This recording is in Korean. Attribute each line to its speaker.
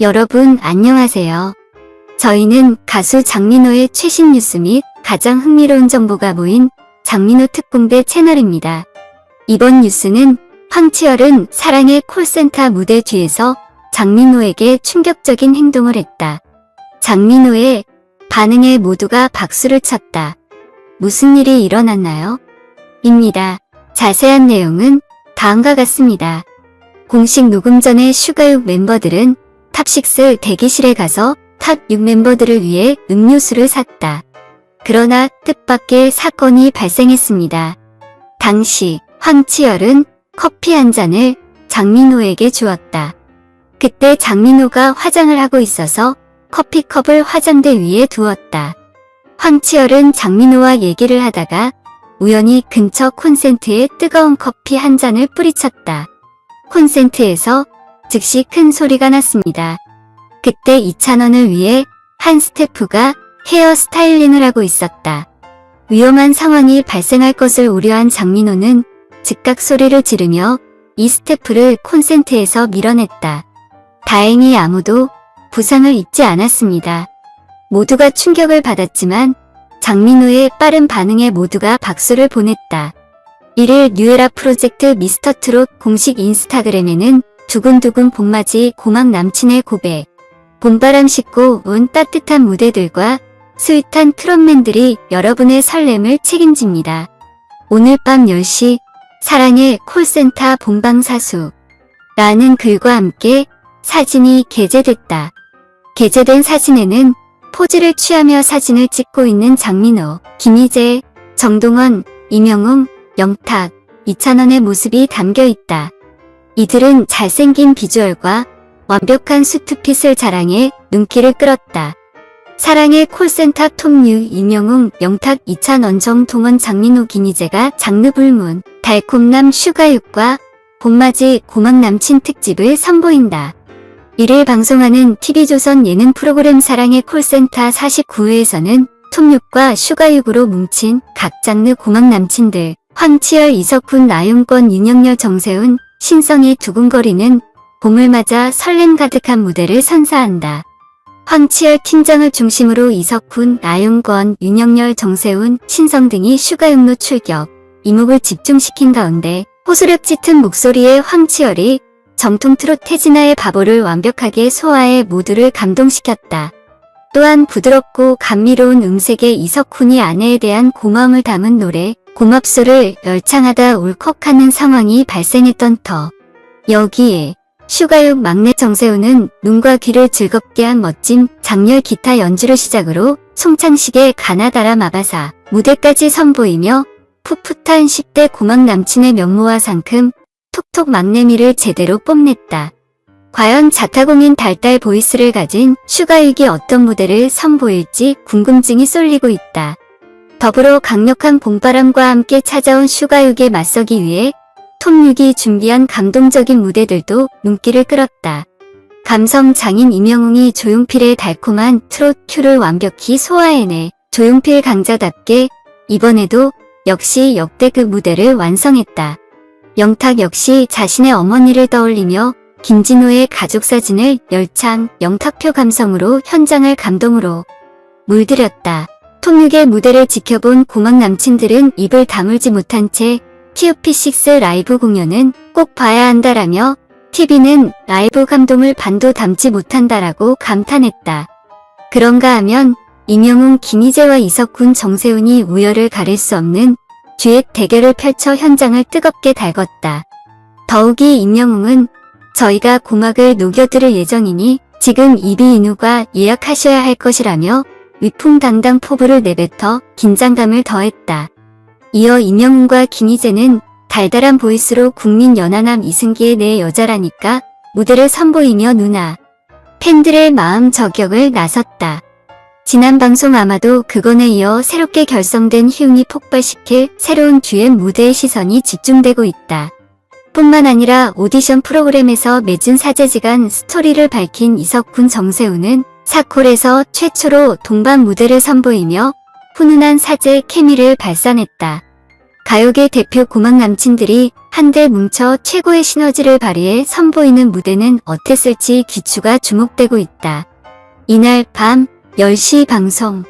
Speaker 1: 여러분 안녕하세요. 저희는 가수 장민호의 최신 뉴스 및 가장 흥미로운 정보가 모인 장민호 특공대 채널입니다. 이번 뉴스는 황치열은 사랑의 콜센터 무대 뒤에서 장민호에게 충격적인 행동을 했다. 장민호의 반응에 모두가 박수를 쳤다. 무슨 일이 일어났나요? 입니다. 자세한 내용은 다음과 같습니다. 공식 녹음 전에 슈가육 멤버들은 탑6 대기실에 가서 탑6 멤버들을 위해 음료수를 샀다. 그러나 뜻밖의 사건이 발생했습니다. 당시 황치열은 커피 한 잔을 장민호에게 주었다. 그때 장민호가 화장을 하고 있어서 커피컵을 화장대 위에 두었다. 황치열은 장민호와 얘기를 하다가 우연히 근처 콘센트에 뜨거운 커피 한 잔을 뿌리쳤다. 콘센트에서 즉시 큰 소리가 났습니다. 그때 이찬원을 위해 한 스태프가 헤어 스타일링을 하고 있었다. 위험한 상황이 발생할 것을 우려한 장민호는 즉각 소리를 지르며 이 스태프를 콘센트에서 밀어냈다. 다행히 아무도 부상을 입지 않았습니다. 모두가 충격을 받았지만 장민호의 빠른 반응에 모두가 박수를 보냈다. 이를 뉴에라 프로젝트 미스터트롯 공식 인스타그램에는 두근두근 봄맞이 고막 남친의 고백, 봄바람 싣고 온 따뜻한 무대들과 스윗한 트롯맨들이 여러분의 설렘을 책임집니다. 오늘 밤 10시 사랑의 콜센터 본방사수 라는 글과 함께 사진이 게재됐다. 게재된 사진에는 포즈를 취하며 사진을 찍고 있는 장민호, 김희재, 정동원, 이명웅, 영탁, 이찬원의 모습이 담겨 있다. 이들은 잘생긴 비주얼과 완벽한 수트핏을 자랑해 눈길을 끌었다. 사랑의 콜센터 톱뉴 이명웅, 영탁, 이찬원, 정동원, 장민호, 김희재가 장르 불문, 달콤남 슈가육과 봄맞이 고막 남친 특집을 선보인다. 이를 방송하는 TV조선 예능 프로그램 사랑의 콜센터 49회에서는 톱육과 슈가육으로 뭉친 각 장르 고막 남친들, 황치열, 이석훈, 나윤권, 윤영열, 정세훈, 신성이 두근거리는 봄을 맞아 설렘 가득한 무대를 선사한다. 황치열 팀장을 중심으로 이석훈, 나윤권, 윤영열, 정세훈, 신성 등이 슈가육로 출격, 이목을 집중시킨 가운데 호소력 짙은 목소리의 황치열이 정통 트롯 태진아의 바보를 완벽하게 소화해 모두를 감동시켰다. 또한 부드럽고 감미로운 음색의 이석훈이 아내에 대한 고마움을 담은 노래 고맙소를 열창하다 울컥하는 상황이 발생했던 터. 여기에 슈가육 막내 정세훈은 눈과 귀를 즐겁게 한 멋진 장렬 기타 연주를 시작으로 송창식의 가나다라 마바사 무대까지 선보이며 풋풋한 10대 고막 남친의 면모와 상큼 톡톡 막내미를 제대로 뽐냈다. 과연 자타공인 달달 보이스를 가진 슈가육이 어떤 무대를 선보일지 궁금증이 쏠리고 있다. 더불어 강력한 봄바람과 함께 찾아온 슈가육에 맞서기 위해 톱육이 준비한 감동적인 무대들도 눈길을 끌었다. 감성 장인 임영웅이 조용필의 달콤한 트롯 큐를 완벽히 소화해내 조용필 강자답게 이번에도 역시 역대급 무대를 완성했다. 영탁 역시 자신의 어머니를 떠올리며 김진호의 가족 사진을 열창 영탁표 감성으로 현장을 감동으로 물들였다. 톱육의 무대를 지켜본 고막 남친들은 입을 다물지 못한 채 TUP6 라이브 공연은 꼭 봐야 한다라며 TV는 라이브 감동을 반도 담지 못한다라고 감탄했다. 그런가 하면 임영웅, 김희재와 이석훈, 정세훈이 우열을 가릴 수 없는 듀엣 대결을 펼쳐 현장을 뜨겁게 달궜다. 더욱이 임영웅은 저희가 고막을 녹여들을 예정이니 지금 이비 인우가 예약하셔야 할 것이라며 위풍당당 포부를 내뱉어 긴장감을 더했다. 이어 임영웅과 김희재는 달달한 보이스로 국민 연하남 이승기의 내 여자라니까 무대를 선보이며 누나 팬들의 마음 저격을 나섰다. 지난 방송 아마도 그건에 이어 새롭게 결성된 희웅이 폭발시킬 새로운 듀엣 무대의 시선이 집중되고 있다. 뿐만 아니라 오디션 프로그램에서 맺은 사제지간 스토리를 밝힌 이석훈 정세훈은 사콜에서 최초로 동반 무대를 선보이며 훈훈한 사제 케미를 발산했다. 가요계 대표 고막 남친들이 한데 뭉쳐 최고의 시너지를 발휘해 선보이는 무대는 어땠을지 기추가 주목되고 있다. 이날 밤 10시 방송